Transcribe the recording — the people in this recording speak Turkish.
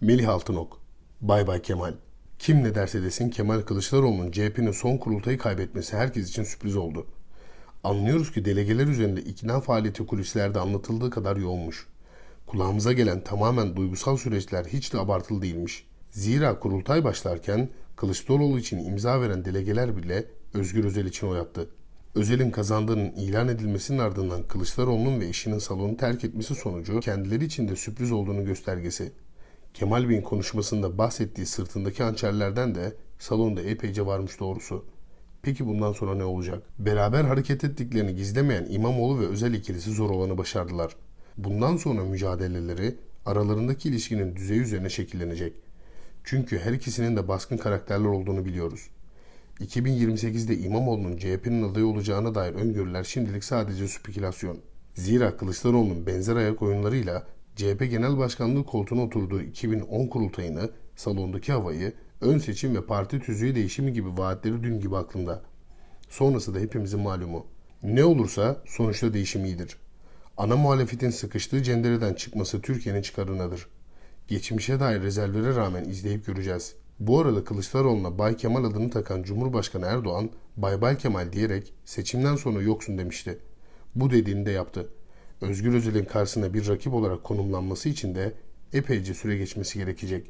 Melih Altınok, Bay Bay Kemal. Kim ne derse desin Kemal Kılıçdaroğlu'nun CHP'nin son kurultayı kaybetmesi herkes için sürpriz oldu. Anlıyoruz ki delegeler üzerinde ikna faaliyeti kulislerde anlatıldığı kadar yoğunmuş. Kulağımıza gelen tamamen duygusal süreçler hiç de abartılı değilmiş. Zira kurultay başlarken Kılıçdaroğlu için imza veren delegeler bile Özgür Özel için oy attı. Özel'in kazandığının ilan edilmesinin ardından Kılıçdaroğlu'nun ve eşinin salonu terk etmesi sonucu kendileri için de sürpriz olduğunu göstergesi. Kemal Bey'in konuşmasında bahsettiği sırtındaki hançerlerden de salonda epeyce varmış doğrusu. Peki bundan sonra ne olacak? Beraber hareket ettiklerini gizlemeyen İmamoğlu ve Özel ikilisi zor olanı başardılar. Bundan sonra mücadeleleri aralarındaki ilişkinin düzeyi üzerine şekillenecek. Çünkü her ikisinin de baskın karakterler olduğunu biliyoruz. 2028'de İmamoğlu'nun CHP'nin adayı olacağına dair öngörüler şimdilik sadece spekülasyon. Zira Kılıçdaroğlu'nun benzer ayak oyunlarıyla CHP Genel Başkanlığı koltuğuna oturduğu 2010 kurultayını, salondaki havayı, ön seçim ve parti tüzüğü değişimi gibi vaatleri dün gibi aklımda. Sonrası da hepimizin malumu. Ne olursa sonuçta değişim iyidir. Ana muhalefetin sıkıştığı cendereden çıkması Türkiye'nin çıkarınadır. Geçmişe dair rezervlere rağmen izleyip göreceğiz. Bu arada Kılıçdaroğlu'na Bay Kemal adını takan Cumhurbaşkanı Erdoğan, Bay Bay Kemal diyerek seçimden sonra yoksun demişti. Bu dediğini de yaptı. Özgür Özel'in karşısına bir rakip olarak konumlanması için de epeyce süre geçmesi gerekecek.